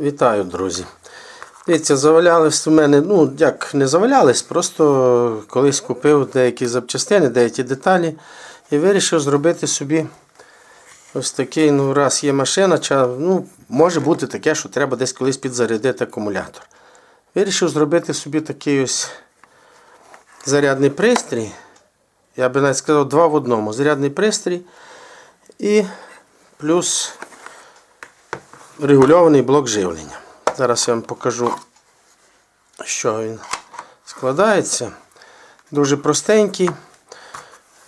Вітаю, друзі. Дивіться, завалялись у мене, ну, як не завалялись, просто колись купив деякі запчастини, деякі деталі і вирішив зробити собі ось такий, ну, раз є машина, ну, може бути таке, що треба десь колись підзарядити акумулятор. Вирішив зробити собі такий ось зарядний пристрій. Я би навіть сказав, два в одному. Зарядний пристрій і плюс регульований блок живлення. Зараз я вам покажу, що він складається. Дуже простенький.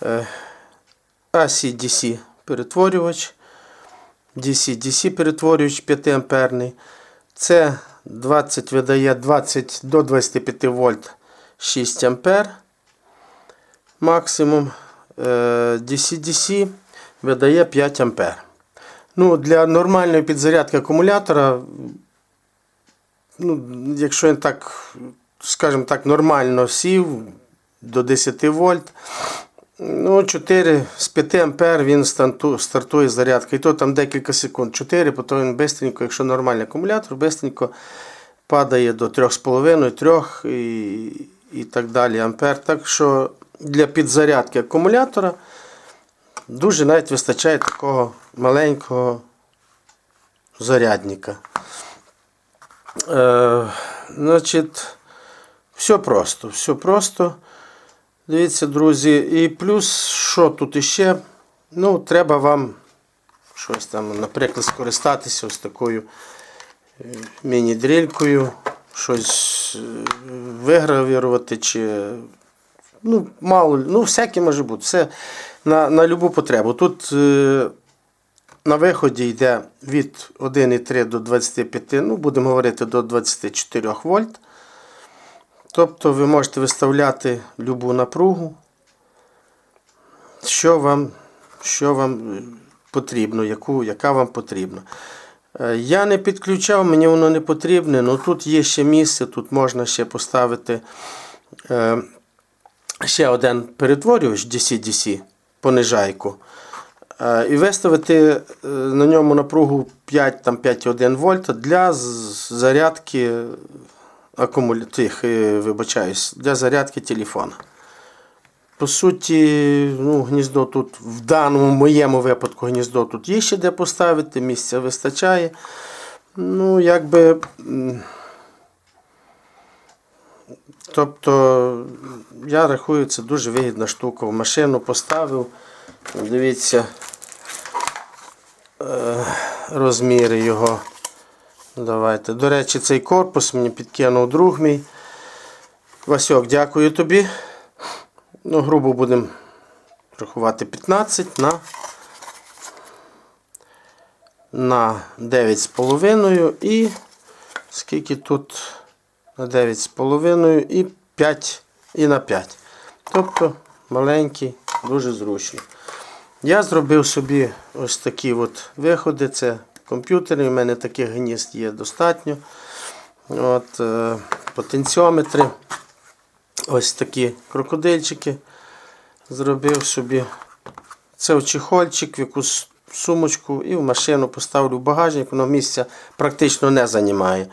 Е, AC-DC перетворювач. DC-DC перетворювач 5 амперний. Це 20 видає 20 до 25 вольт 6 ампер. Максимум Е, DC-DC видає 5 ампер. Ну, для нормальної підзарядки акумулятора, ну, якщо він так, скажімо так, нормально сів до 10 вольт, ну, 4 з 5 ампер він стартує зарядка. І то там декілька секунд. 4, потім він бистренько, якщо нормальний акумулятор, бистренько падає до 3,5, 3 і, і так далі ампер. Так що для підзарядки акумулятора дуже навіть вистачає такого маленького зарядника. Е, значить, все просто, все просто. Дивіться, друзі. І плюс, що тут іще? Ну, треба вам щось там, наприклад, скористатися ось такою е, міні-дрількою, щось е, вигравірувати чи ну, мало, ну, всяке може бути. Все на, на любу потребу. Тут е, на виході йде від 1,3 до 25, ну, будемо говорити, до 24 вольт. Тобто ви можете виставляти любу напругу, що вам, що вам потрібно, яку, яка вам потрібна. Е, Я не підключав, мені воно не потрібне, але тут є ще місце, тут можна ще поставити е, ще один перетворювач DC-DC, понижайку. Е, І виставити е, на ньому напругу 5-5,1 вольта для зарядки акумулятив, вибачаюсь, для зарядки телефона. По суті, ну, гніздо тут, в даному моєму випадку, гніздо тут є ще де поставити, місця вистачає. Ну, якби. Тобто, я рахую, це дуже вигідна штука. В машину поставив. Дивіться е, розміри його. Давайте. До речі, цей корпус мені підкинув друг мій. Васьок, дякую тобі. Ну, грубо будемо рахувати 15 на, на 9,5 і скільки тут на 9,5 і 5 і на 5. Тобто маленький, дуже зручно. Я зробив собі ось такі от виходи. Це комп'ютери. У мене таких гнізд є достатньо. От, е, потенціометри. Ось такі крокодильчики. Зробив собі. Це в чехольчик, в якусь сумочку і в машину поставлю в багажник, воно місця практично не займає.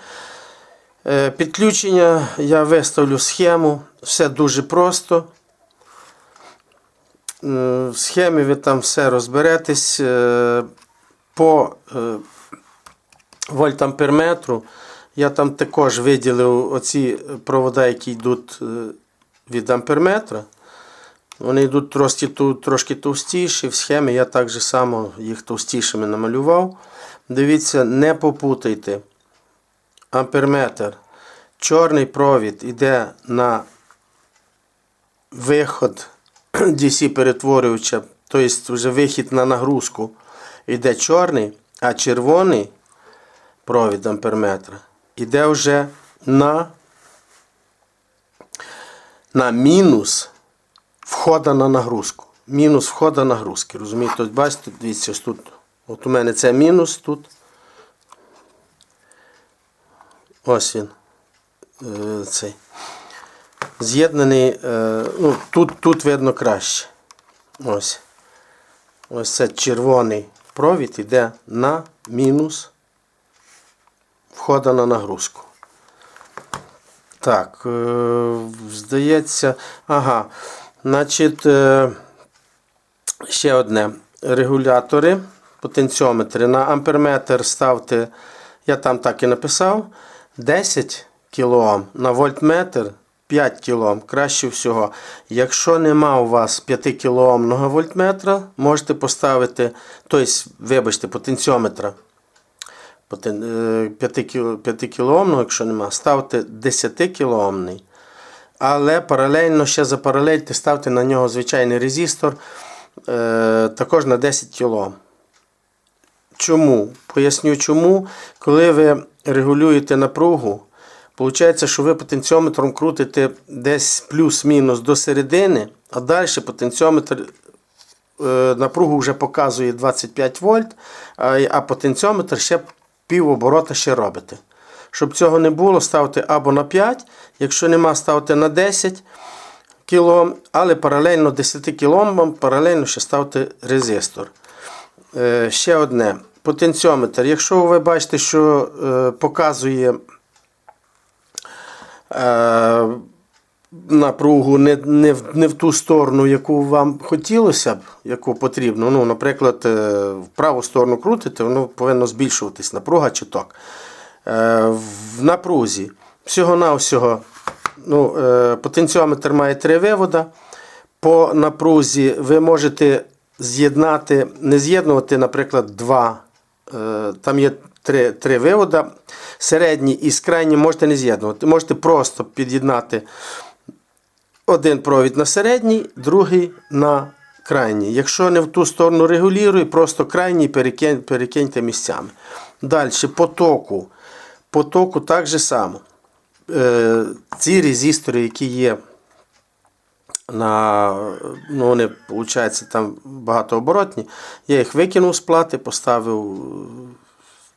Е, Підключення я виставлю схему, все дуже просто. В схемі ви там все розберетесь е, по е, вольтамперметру. Я там також виділив оці провода, які йдуть від амперметра. Вони йдуть трошки, трошки товстіші. В схемі я так же само їх товстішими намалював. Дивіться, не попутайте. Амперметр. Чорний провід йде на виход DC перетворювача, тобто вже вихід на нагрузку йде чорний, а червоний провід амперметра йде вже на, на мінус входа на нагрузку. Мінус входа нагрузки. Розумієте? Тобто, бачите, дивіться, тут. От у мене це мінус тут. Ось він. Е, цей. З'єднаний. Е, ну, тут, тут видно краще. Ось. Ось це червоний провід йде на мінус входу на нагрузку. Так, е, здається, ага. Значить, ще одне. Регулятори, потенціометри. На амперметр ставте, я там так і написав, 10 кОм, на вольтметр 5 кОм. Краще всього. Якщо нема у вас 5 кілоомного вольтметра, можете поставити, тобто, вибачте, потенціометра. 5 кілоомного, якщо нема, ставте 10 кілоомний. Але паралельно ще за паралельте ставте на нього звичайний резистор е, також на 10 кОм. Чому? Поясню чому. Коли ви регулюєте напругу, виходить, що ви потенціометром крутите десь плюс-мінус до середини, а далі потенціометр е, напругу вже показує 25 вольт, а, потенціометр ще пів оборота ще робите. Щоб цього не було, ставте або на 5, якщо нема, ставте на 10 кОм, але паралельно 10 кОм, паралельно ще ставте резистор. Е, ще одне. Потенціометр. Якщо ви бачите, що е, показує напругу не, не, в, не в ту сторону, яку вам хотілося б, яку потрібно. Ну, Наприклад, е, в праву сторону крутите, воно повинно збільшуватись напруга чи ток. Е, в напрузі всього-навсього ну, е, потенціометр має три вивода. По напрузі ви можете з'єднати, не з'єднувати, наприклад, два. е, Там є три, три вивода. Середній і з можете не з'єднувати. Можете просто під'єднати один провід на середній, другий на крайній. Якщо не в ту сторону регулює, просто крайній перекинь, перекиньте місцями. Далі по току. По току так же само. Е, ці резистори, які є на, ну вони, виходить, там багатооборотні, я їх викинув з плати, поставив,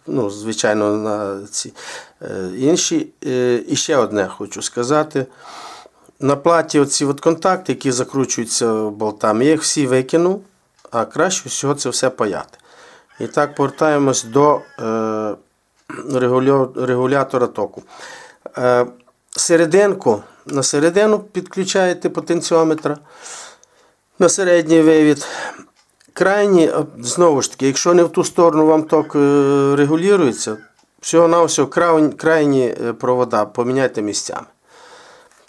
ну, звичайно, на ці е, інші. Е, і ще одне хочу сказати. На платі оці от контакти, які закручуються болтами, я їх всі викинув, а краще всього це все паяти. І так повертаємось до е, регулятора току. Серединку, на середину підключаєте потенціометра, на середній вивід. Крайні, знову ж таки, якщо не в ту сторону вам ток е, регулюється, всього-навсього крайні, крайні е, провода поміняйте місцями.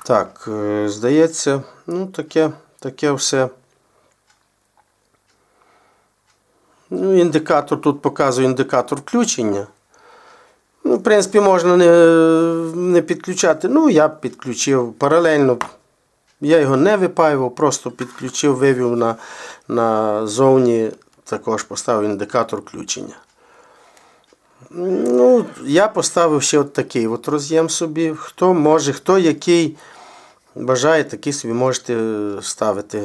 Так, е, здається, ну таке, таке все. Ну, індикатор тут показує індикатор включення. Ну, в принципі, можна не, не підключати. Ну, я підключив паралельно. Я його не випаював, просто підключив, вивів на, на зовні, також поставив індикатор включення. Ну, я поставив ще от такий от роз'єм собі. Хто може, хто який бажає, такий собі можете ставити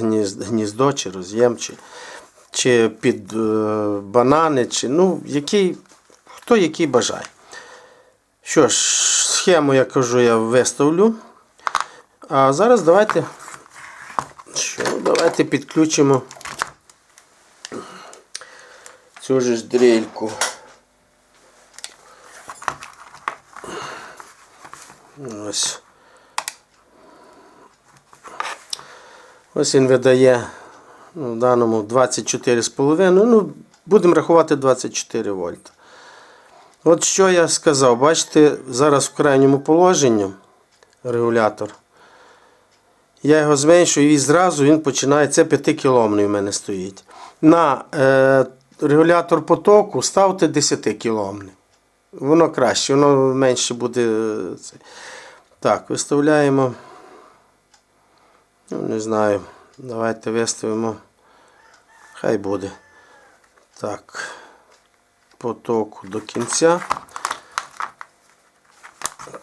гніз- гніздо чи роз'єм, чи, чи під е, банани, чи ну, який, хто який бажає. Що ж, схему, я кажу, я виставлю. А зараз давайте, що, давайте підключимо цю ж дрельку. Ось. Ось він видає ну, в даному 24,5. Ну, будемо рахувати 24 вольта. От що я сказав, бачите, зараз в крайньому положенні регулятор. Я його зменшую і зразу він починає. Це 5 кіломний в мене стоїть. На е, регулятор потоку ставте 10 кіломний. Воно краще, воно менше буде. е. Так, виставляємо. Ну, не знаю. Давайте виставимо. Хай буде. Так. Потоку до кінця.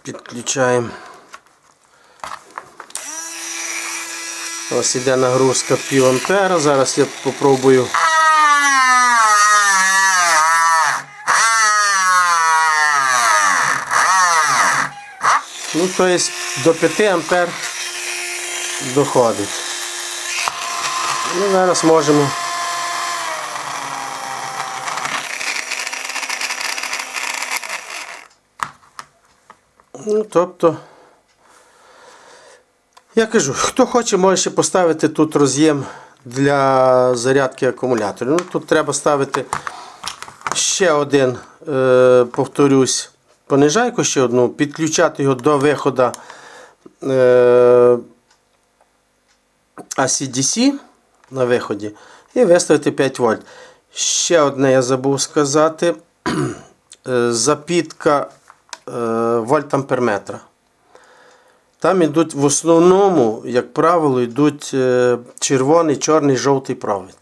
Підключаємо. Ось іде нагрузка пів ампера. Зараз я попробую. Ну, то є до 5 ампер доходить. Ну, зараз можемо. Ну, тобто, я кажу, хто хоче, може ще поставити тут роз'єм для зарядки акумуляторів. Ну, тут треба ставити ще один, е, повторюсь, понижайку ще одну, підключати його до виходу е, ACDC на виході і виставити 5 вольт. Ще одне я забув сказати. Е, Запітка е, вольтамперметра. Там йдуть в основному, як правило, йдуть е, червоний, чорний, жовтий провід.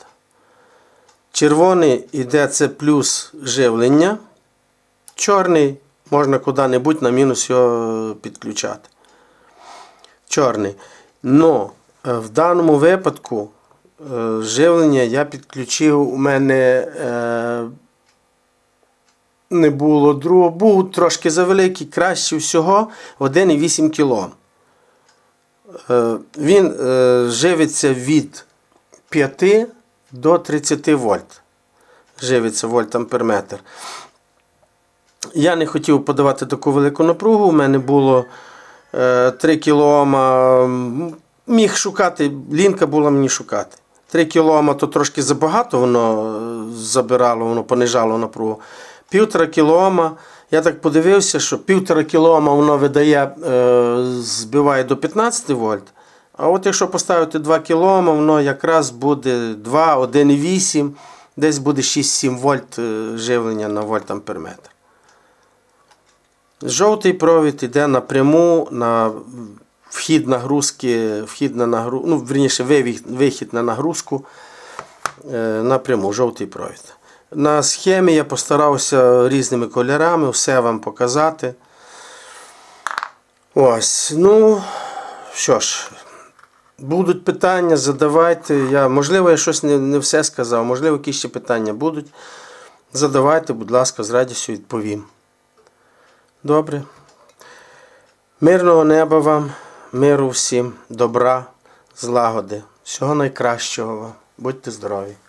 Червоний йде це плюс живлення. Чорний можна куди-небудь на мінус його підключати. Чорний. Но е, в даному випадку е, живлення я підключив у мене. Е, не було другого, був трошки завеликий, краще всього 1,8 кг. Е, Він е, живиться від 5 до 30 вольт. Живиться вольт-амперметр. Я не хотів подавати таку велику напругу. У мене було е, 3 кОм. Міг шукати, лінка була мені шукати. 3 кОм то трошки забагато воно е, забирало, воно понижало напругу. Півтора кілома. Я так подивився, що півтора кілома воно видає, е, збиває до 15 вольт. А от якщо поставити 2 кілома, воно якраз буде 2, 1,8, десь буде 6-7 вольт е, живлення на вольт-амперметр. Жовтий провід йде напряму на вхід нагрузки, вхід на нагрузку, ну, верніше, вихід на нагрузку е, напряму, жовтий провід. На схемі я постарався різними кольорами все вам показати. Ось, ну, що ж, будуть питання, задавайте. Я, можливо, я щось не, не все сказав, можливо, якісь ще питання будуть. Задавайте, будь ласка, з радістю відповім. Добре. Мирного неба вам, миру всім, добра, злагоди. Всього найкращого вам. Будьте здорові!